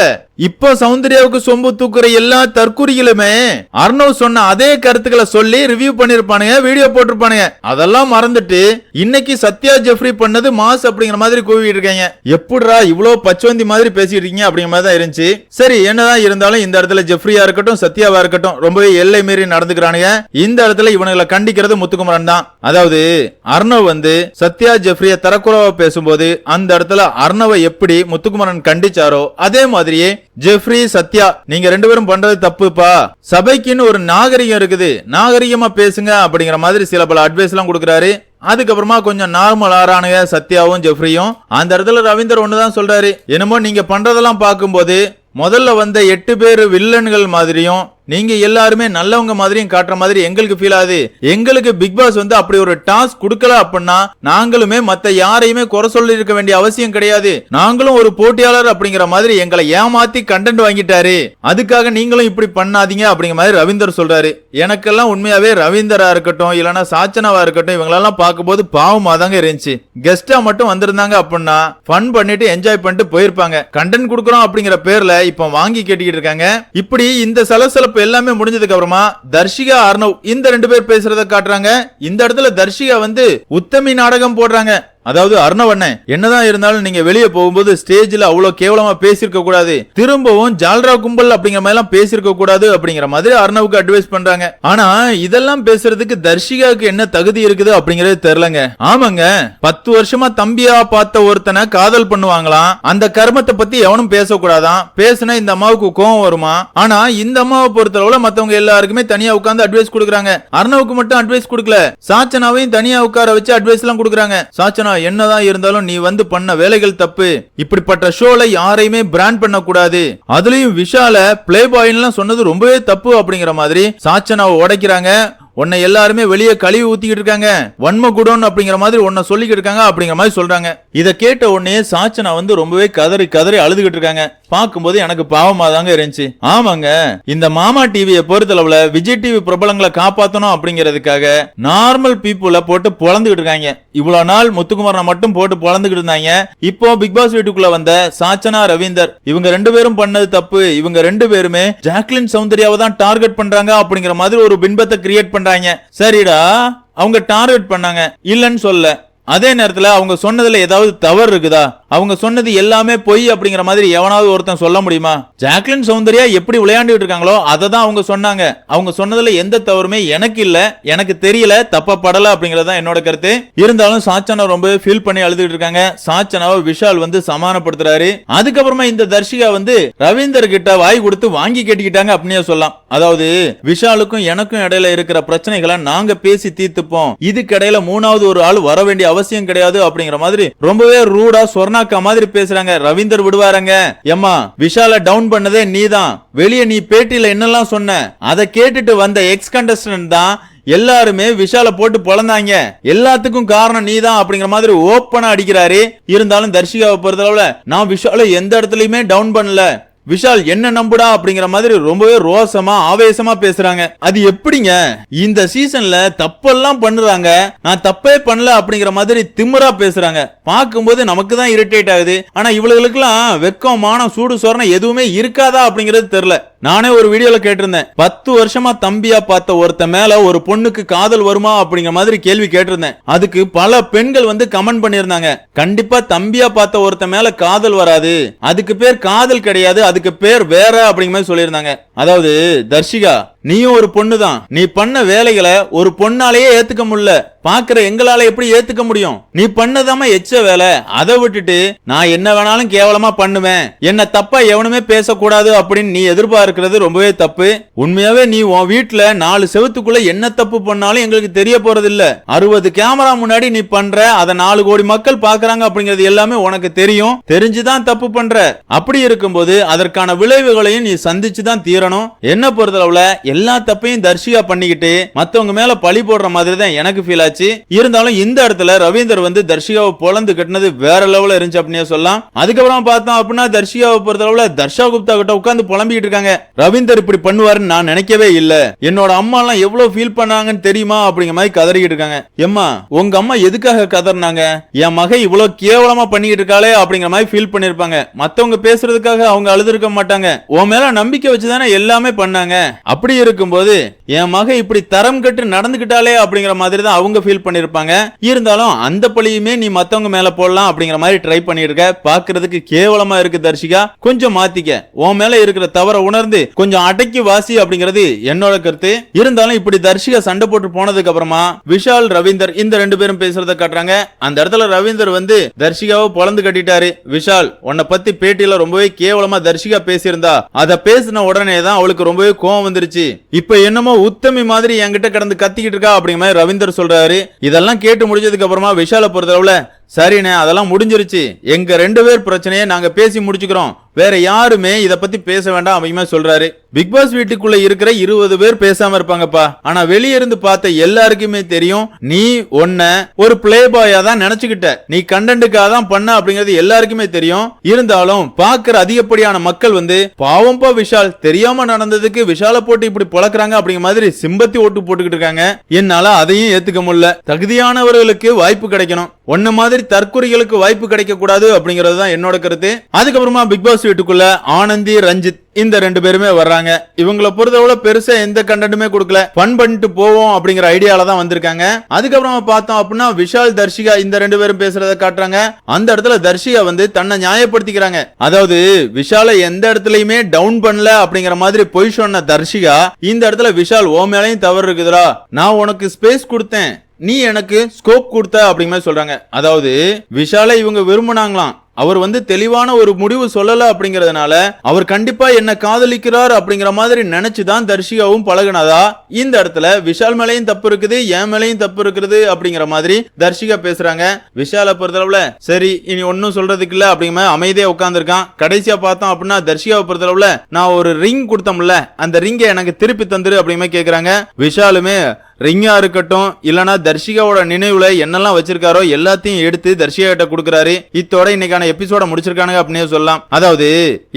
இப்போ சௌந்தர்யாவுக்கு சொம்பு தூக்குற எல்லா தற்குறிகளுமே அர்ணவ் சொன்ன அதே கருத்துக்களை சொல்லி ரிவ்யூ பண்ணிருப்பானுங்க வீடியோ போட்டிருப்பானுங்க. அதெல்லாம் மறந்துட்டு இன்னைக்கு சத்யா ஜெஃப்ரி பண்ணது மாஸ் அப்படிங்கிற மாதிரி கூவிட்டு இருக்காங்க. எப்படிரா இவ்வளவு பச்சவந்தி மாதிரி பேசிட்டு இருக்கீங்க அப்படிங்கிற மாதிரி தான் இருந்துச்சு. சரி என்னதான் இருந்தாலும் இந்த இடத்துல ஜெஃப்ரியா இருக்கட்டும் சத்யாவா இருக்கட்டும் ரொம்பவே எல்லை மீறி நடந்துக்கிறானுங்க. இந்த இடத்துல இவனுங்களை கண்டிக்கிறது முத்துக்குமரன் தான். அதாவது அர்ணவ் வந்து சத்யா ஜெஃப்ரிய தரக்குறவா பேசும்போது அந்த இடத்துல அர்ணவை எப்படி முத்துக்குமரன் கண்டிச்சாரோ அதே மாதிரியே ஜெஃப்ரி சத்யா நீங்க ரெண்டு பேரும் பண்றது தப்புப்பா. சபைக்குன்னு ஒரு நாகரிகம் இருக்குது. நாகரிகமா பேசுங்க அப்படிங்கிற மாதிரி சில பல அட்வைஸ் எல்லாம் கொடுக்குறாரு. அதுக்கப்புறமா கொஞ்சம் நார்மல் ஆறானுங்க சத்யாவும் ஜெஃப்ரியும். அந்த இடத்துல ரவீந்தர் ஒண்ணுதான் சொல்றாரு. என்னமோ நீங்க பண்றதெல்லாம் பார்க்கும்போது முதல்ல வந்த எட்டு பேர் வில்லன்கள் மாதிரியும் நீங்க எல்லாருமே நல்லவங்க மாதிரியும் காட்டுற மாதிரி எங்களுக்கு ஃபீல் ஆகுது. எங்களுக்கு பிக் பாஸ் வந்து அப்படி ஒரு டாஸ்க் கொடுக்கல அப்படின்னா நாங்களுமே மத்த யாரையுமே குறை சொல்லி இருக்க வேண்டிய அவசியம் கிடையாது. நாங்களும் ஒரு போட்டியாளர் அப்படிங்கிற மாதிரி எங்களை ஏமாத்தி கண்டென்ட் வாங்கிட்டாரு. அதுக்காக நீங்களும் இப்படி பண்ணாதீங்க அப்படிங்கிற மாதிரி ரவீந்தர் சொல்றாரு. எனக்கெல்லாம் உண்மையாவே ரவீந்தரா இருக்கட்டும் இல்லைன்னா சாச்சனாவா இருக்கட்டும் இவங்களெல்லாம் பார்க்கும்போது பாவமா தாங்க இருந்துச்சு. கெஸ்டா மட்டும் வந்திருந்தாங்க அப்படின்னா ஃபன் பண்ணிட்டு என்ஜாய் பண்ணிட்டு போயிருப்பாங்க. கண்டென்ட் கொடுக்குறோம் அப்படிங்கிற பேர்ல இப்ப வாங்கி கேட்டுக்கிட்டு இருக்காங்க. இப்படி இந்த சலசலப்பு எல்லாமே முடிஞ்சதுக்கு அப்புறமா தர்ஷிகா அர்ணவ் இந்த ரெண்டு பேர் பேசுறத காட்டுறாங்க. இந்த இடத்துல தர்ஷிகா வந்து உத்தமி நாடகம் போடுறாங்க. அதாவது அர்ணவண்ணன் என்னதான் இருந்தாலும் நீங்க வெளியே போகும்போது ஸ்டேஜ்ல அவ்வளவு கேவலமா பேசியிருக்க கூடாது. திரும்பவும் ஜால்ரா கும்பல் அப்படிங்கிற மாதிரி எல்லாம் பேசியிருக்க கூடாது அப்படிங்கிற மாதிரி அர்ணவுக்கு அட்வைஸ் பண்றாங்க. ஆனா இதெல்லாம் பேசுறதுக்கு தர்ஷிகாவுக்கு என்ன தகுதி இருக்குது அப்படிங்கறது தெரியலங்க. ஆமாங்க பத்து வருஷமா தம்பியா பார்த்த ஒருத்தனை காதல் பண்ணுவாங்களாம். அந்த கர்மத்தை பத்தி எவனும் பேசக்கூடாதான். பேசுனா இந்த அம்மாவுக்கு கோவம் வருமா? ஆனா இந்த அம்மாவை பொறுத்தளவுல மத்தவங்க எல்லாருக்குமே தனியா உட்கார்ந்து அட்வைஸ் கொடுக்குறாங்க. அர்ணவுக்கு மட்டும் அட்வைஸ் கொடுக்கல. சாச்சனாவையும் தனியா உட்கார வச்சு அட்வைஸ் எல்லாம் கொடுக்குறாங்க. சாச்சனா என்னதான் இருந்தாலும் நீ வந்து பண்ண வேலைகள் தப்பு. இப்படிப்பட்ட ஷோல யாரையுமே பிராண்ட் பண்ண கூடாது அதுலயும் விஷால பிளே பாயின்லாம் சொன்னது ரொம்பவே தப்பு அப்படிங்கிற மாதிரி சாச்சனாவை உடைக்கிறாங்க. உன்னை எல்லாருமே வெளியே கழுவி ஊத்திக்கிட்டு இருக்காங்க. வன்ம குடோன் அப்படிங்கிற மாதிரி உன்னை சொல்லிக்கிட்டு இருக்காங்க அப்படிங்கிற மாதிரி சொல்றாங்க. இதை கேட்ட உடனே சாச்சனா வந்து ரொம்பவே கதறி கதறி அழுதுகிட்டு இருக்காங்க. பார்க்கும்போது எனக்கு பாவமா தாங்க இருந்துச்சு. ஆமாங்க இந்த மாமா டிவியை பொறுத்தளவுல விஜய் டிவி பிரபலங்களை காப்பாத்தணும் அப்படிங்கிறதுக்காக நார்மல் பீப்புள போட்டு பொழந்துகிட்டு இருக்காங்க. இவ்வளவு நாள் முத்துக்குமாரனை மட்டும் போட்டு பொழந்துகிட்டு இருந்தாங்க. இப்போ பிக் பாஸ் வீட்டுக்குள்ள வந்த சாச்சனா ரவீந்தர் இவங்க ரெண்டு பேரும் பண்ணது தப்பு. இவங்க ரெண்டு பேருமே ஜாக்லின் சௌந்தர்யாவை தான் டார்கெட் பண்றாங்க அப்படிங்கிற மாதிரி ஒரு பின்பத்தை கிரியேட் பண்றாங்க. சரிடா அவங்க டார்கெட் பண்ணாங்க. இல்லன்னு சொல்ல அதே நேரத்துல அவங்க சொன்னதுல ஏதாவது தவறு இருக்குதா? அவங்க சொன்னது எல்லாமே பொய் அப்படிங்கிற மாதிரி எவனாவது ஒருத்தன் சொல்ல முடியுமா? ஜாக்லின் சௌந்தர்யா எப்படி விளையாண்டுட்டு இருக்காங்களோ அதை தான் அவங்க சொன்னாங்க. அவங்க சொன்னதுல எந்த தவறுமே எனக்கு இல்ல எனக்கு தெரியல தப்ப படல அப்படிங்கறது என்னோட கருத்து. இருந்தாலும் சாச்சனா ரொம்ப ஃபீல் பண்ணி அழுதுகிட்டு இருக்காங்க. சாச்சனாவை விஷால் வந்து சமாதானப்படுத்துறாரு. அதுக்கப்புறமா இந்த தர்ஷிகா வந்து ரவீந்தர் கிட்ட வாய் கொடுத்து வாங்கி கேட்டுக்கிட்டாங்க அப்படின்னே சொல்லலாம். அதாவது விஷாலுக்கும் எனக்கும் இடையில இருக்கிற பிரச்சனைகளை நாங்க பேசி தீர்த்துப்போம். இதுக்கு இடையில மூணாவது ஒரு ஆள் வர வேண்டிய அவசியம் கிடையாது அப்படிங்கிற மாதிரி ரொம்பவே ரூடா சொர்ணாக்கா மாதிரி பேசுறாங்க. ரவீந்தர் விடுவாரங்க. ஏம்மா விஷால டவுன் பண்ணதே நீதான். வெளியே நீ பேட்டியில என்னெல்லாம் சொன்ன? அதை கேட்டுட்டு வந்த எக்ஸ் கண்டஸ்டன்ட் தான் எல்லாருமே விஷால போட்டு பொழந்தாங்க. எல்லாத்துக்கும் காரணம் நீதான் அப்படிங்கிற மாதிரி ஓப்பனா அடிக்கிறாரு. இருந்தாலும் தர்ஷிகாவை பொறுத்தளவுல நான் விஷால எந்த இடத்துலயுமே டவுன் பண்ணல. விஷால் என்ன நம்புடா அப்படிங்கிற மாதிரி ரொம்பவே ரோசமா ஆவேசமா பேசுறாங்க. அது எப்படிங்க? இந்த சீசன்ல தப்பெல்லாம் பண்ணுறாங்க. நான் தப்பே பண்ணல அப்படிங்கிற மாதிரி திமிரா பேசுறாங்க. பார்க்கும்போது நமக்கு தான் இரிட்டேட் ஆகுது. ஆனா இவளுகளுக்கெல்லாம் வெக்கம் மானம் சூடு சோரணம் எதுவுமே இருக்காதா அப்படிங்கிறது தெரியல. நானே ஒரு வீடியோல கேட்டிருந்தேன். பத்து வருஷமா தம்பியா பார்த்த ஒருத்த மேல ஒரு பொண்ணுக்கு காதல் வருமா அப்படிங்கிற மாதிரி கேள்வி கேட்டிருந்தேன். அதுக்கு பல பெண்கள் வந்து கமெண்ட் பண்ணியிருந்தாங்க. கண்டிப்பா தம்பியா பார்த்த ஒருத்த மேல காதல் வராது. அதுக்கு பேர் காதல் கிடையாது அதுக்கு பேர் வேற அப்படிங்கிற மாதிரி சொல்லியிருந்தாங்க. அதாவது தர்ஷிகா நீயும் ஒரு பொண்ணு தான் நீ பண்ண வேலைகளை ஒரு பொண்ணாலேயே ஏத்துக்க முடியல. பாக்குற எங்களால எப்படி ஏத்துக்க முடியும்? நீ பண்ணதாம எச்ச வேலை. அதை விட்டுட்டு நான் என்ன வேணாலும் கேவலமா பண்ணுவேன். என்ன தப்பா எவனுமே பேசக்கூடாது அப்படின்னு நீ எதிர்பார்க்கிறது ரொம்பவே தப்பு. உண்மையாவே நீ உன் வீட்டுல நாலு செவத்துக்குள்ள என்ன தப்பு பண்ணாலும் எங்களுக்கு தெரிய போறது இல்ல அறுபது கேமரா முன்னாடி நீ பண்ற அதை நாலு கோடி மக்கள் பாக்குறாங்க அப்படிங்கிறது எல்லாமே உனக்கு தெரியும். தெரிஞ்சுதான் தப்பு பண்ற. அப்படி இருக்கும்போது அதற்கான விளைவுகளையும் நீ சந்திச்சு தான் தீரணும். என்ன பொறுத்தளவுல எல்லா தப்பையும் தர்ஷிகா பண்ணிக்கிட்டு மத்தவங்க மேல பழி போடுற மாதிரி தான் எனக்கு ஃபீல் ஆச்சு. இருந்தாலும் இந்த இடத்துல ரவீந்தர் வந்து தர்ஷிகாவை பொழந்து கட்டினது வேற லெவல இருந்துச்சு அப்படின்னு சொல்லலாம். அதுக்கப்புறம் பார்த்தோம் அப்படின்னா தர்ஷிகாவை பொறுத்தளவுல தர்ஷா குப்தா கிட்ட உட்காந்து புலம்பிக்கிட்டு இருக்காங்க. ரவீந்தர் இப்படி பண்ணுவாருன்னு நான் நினைக்கவே இல்ல. என்னோட அம்மா எல்லாம் எவ்வளவு ஃபீல் பண்ணாங்கன்னு தெரியுமா அப்படிங்கிற மாதிரி கதறிக்கிட்டு இருக்காங்க. எம்மா உங்க அம்மா எதுக்காக கதறினாங்க? என் மகன் இவ்வளவு கேவலமா பண்ணிக்கிட்டு இருக்காளே அப்படிங்கிற மாதிரி ஃபீல் பண்ணிருப்பாங்க. மத்தவங்க பேசுறதுக்காக அவங்க அழுதுருக்க மாட்டாங்க. உன் மேல நம்பிக்கை வச்சுதானே எல்லாமே பண்ணாங்க. அப்படி இருக்கும்போது என் மக இப்படி தரம் கட்டு நடந்துகிட்டாலே அப்படிங்கிற மாதிரி தான் அவங்க ஃபீல் பண்ணிருப்பாங்க. இருந்தாலும் அந்த பழியுமே நீ மத்தவங்க மேல போடலாம் அப்படிங்கிற மாதிரி ட்ரை பண்ணிருக்க. பாக்குறதுக்கு கேவலமா இருக்கு தர்ஷிகா. கொஞ்சம் மாத்திக்க. உன் மேல இருக்கிற தவற உணர்ந்து கொஞ்சம் அடக்கி வாசி அப்படிங்கிறது என்னோட கருத்து. இருந்தாலும் இப்படி தர்ஷிகா சண்டை போட்டு போனதுக்கு அப்புறமா விஷால் ரவீந்தர் இந்த ரெண்டு பேரும் பேசுறத காட்டுறாங்க. அந்த இடத்துல ரவீந்தர் வந்து தர்ஷிகாவை பொழந்து கட்டிட்டாரு. விஷால் உன்னை பத்தி பேட்டியில ரொம்பவே கேவலமா தர்ஷிகா பேசியிருந்தா. அதை பேசின உடனே தான் அவளுக்கு ரொம்பவே கோவம் வந்துருச்சு. இப்ப என்னமோ உத்தமி மாதிரி என்கிட்ட கிடந்து கத்திக்கிட்டு இருக்கா அப்படிங்கிற மாதிரி ரவீந்தர் சொல்றாரு. இதெல்லாம் கேட்டு முடிஞ்சதுக்கு அப்புறமா விஷால பொறுத்தளவுல சரிண்ணே அதெல்லாம் முடிஞ்சிருச்சு. எங்க ரெண்டு பேர் பிரச்சனையை நாங்க பேசி முடிச்சுக்கிறோம். வேற யாருமே இத பத்தி பேச வேண்டாம் அப்படிமா சொல்றாரு. பிக் பாஸ் வீட்டுக்குள்ள இருக்கிற இருபது பேர் பேசாம இருப்பாங்கப்பா. ஆனா வெளிய இருந்து பார்த்த எல்லாருக்குமே தெரியும் நீ ஒன்ன ஒரு பிளே பாயா தான் நினைச்சுக்கிட்ட. நீ கண்டென்ட்டுக்காக தான் பண்ண அப்படிங்கிறது எல்லாருக்குமே தெரியும். இருந்தாலும் பாக்குற அதிகப்படியான மக்கள் வந்து பாவம்பா விஷால் தெரியாம நடந்ததுக்கு விஷால போட்டு இப்படி பழக்கிறாங்க அப்படிங்கிற மாதிரி சிம்பத்தி ஓட்டு போட்டுக்கிட்டு இருக்காங்க. என்னால அதையும் ஏத்துக்க முடியல. தகுதியானவர்களுக்கு வாய்ப்பு கிடைக்கணும். ஒன்ன மாதிரி தற்கொலைகளுக்கு வாய்ப்பு கிடைக்க கூடாது அப்படிங்கறது தான் என்னோட கருத்து. அதுக்கப்புறமா பிக் பாஸ் வீட்டுக்குள்ள ஆனந்தி ரஞ்சித் இந்த ரெண்டு பேருமே வர்றாங்க. இவங்களை பொறுத்தவரை பெருசா எந்த கண்டென்ட்டுமே கொடுக்கல. ஃபன் பண்ணிட்டு போவோம் அப்படிங்கிற ஐடியால தான் வந்திருக்காங்க. அதுக்கப்புறமா பார்த்தோம் அப்படின்னா விஷால் தர்ஷிகா இந்த ரெண்டு பேரும் பேசுறத காட்டுறாங்க. அந்த இடத்துல தர்ஷிகா வந்து தன்னை நியாயப்படுத்திக்கிறாங்க. அதாவது விஷாலை எந்த இடத்துலயுமே டவுன் பண்ணல அப்படிங்கிற மாதிரி பொய் சொன்ன தர்ஷிகா இந்த இடத்துல விஷால் ஓ மேலையும் தவறு இருக்குதுடா. நான் உனக்கு ஸ்பேஸ் கொடுத்தேன். நீ எனக்கு ஸ்கோப் கொடுத்த அப்படிங்கிற மாதிரி சொல்றாங்க. அதாவது விஷாலை இவங்க விரும்புனாங்களாம். அவர் வந்து தெளிவான ஒரு முடிவு சொல்லல அப்படிங்கறதுனால அவர் கண்டிப்பா என்ன காதலிக்கிறார் அப்படிங்கிற மாதிரி நினைச்சுதான் தர்ஷிகாவும் பழகினதா? இந்த இடத்துல விஷால் மேலையும் தப்பு இருக்குது என் மேலையும் தப்பு இருக்குது அப்படிங்கிற மாதிரி தர்ஷிகா பேசுறாங்க. விஷாலை பொறுத்தளவுல சரி இனி ஒன்னும் சொல்றதுக்கு இல்ல அப்படிங்கிற மாதிரி அமைதியா உட்காந்துருக்கான் கடைசியா பார்த்தோம் அப்படின்னா தர்ஷிகாவை பொறுத்தளவுல நான் ஒரு ரிங் கொடுத்தோம்ல அந்த ரிங்கை எனக்கு திருப்பி தந்துரு அப்படிங்கிற கேக்குறாங்க. விஷாலுமே ரிங்கா இருக்கட்டும் இல்லனா தர்ஷிகாவோட நினைவுல என்னெல்லாம் வச்சிருக்காரோ எல்லாத்தையும் எடுத்து தர்ஷிகா கிட்ட கொடுக்குறாரு. இத்தோட இன்னைக்கான எபிசோட முடிச்சிருக்கானுங்க அப்படின்னு சொல்லலாம். அதாவது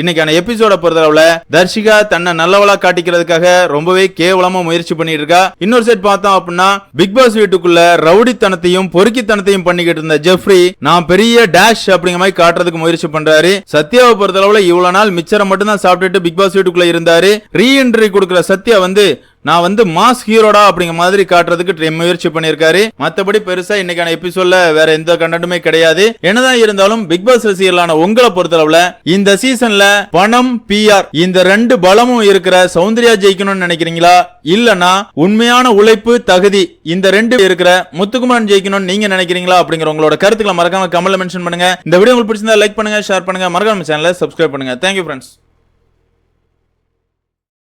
இன்னைக்கான எபிசோட பொறுத்தளவுல தர்ஷிகா தன்னை நல்லவளா காட்டிக்கிறதுக்காக ரொம்பவே கேவலமா முயற்சி பண்ணிட்டு இருக்கா இன்னொரு செட் பார்த்தோம் அப்படின்னா பிக் பாஸ் வீட்டுக்குள்ள ரவுடித்தனத்தையும் பொறுக்கித்தனத்தையும் பண்ணிக்கிட்டு இருந்த ஜெஃப்ரி நான் பெரிய டேஷ் அப்படிங்கிற மாதிரி காட்டுறதுக்கு முயற்சி பண்றாரு. சத்யாவை பொறுத்தளவுல இவ்வளவு நாள் மிச்சரை மட்டும் தான் சாப்பிட்டுட்டு பிக் பாஸ் வீட்டுக்குள்ள இருந்தாரு. ரீஎன்ட்ரி கொடுக்குற சத்யா வந்து நான் வந்து மாஸ் ஹீரோடா அப்படிங்கிற மாதிரி காட்டுறதுக்கு முயற்சி பண்ணியிருக்காரு. மற்றபடி பெருசா இன்னைக்கான எபிசோட்ல வேற எந்த கண்டென்ட்டுமே கிடையாது. என்னதான் இருந்தாலும் பிக் பாஸ் ரசிகர்களான உங்களை பொறுத்தளவுல இந்த சீசன்ல பணம் பிஆர் இந்த ரெண்டு பலமும் இருக்கிற சௌந்தர்யா ஜெயிக்கணும்னு நினைக்கிறீங்களா? இல்லனா உண்மையான உழைப்பு தகுதி இந்த ரெண்டு இருக்கிற முத்துக்குமாரன் ஜெயிக்கணும்னு நீங்க நினைக்கிறீங்களா அப்படிங்கிற உங்களோட கருத்துக்களை மறக்காம கமெண்ட்ல மென்ஷன் பண்ணுங்க. இந்த வீடியோ உங்களுக்கு பிடிச்சிருந்தா லைக் பண்ணுங்க ஷேர் பண்ணுங்க. மறக்காம சேனலை சப்ஸ்கிரைப் பண்ணுங்க. Thank you friends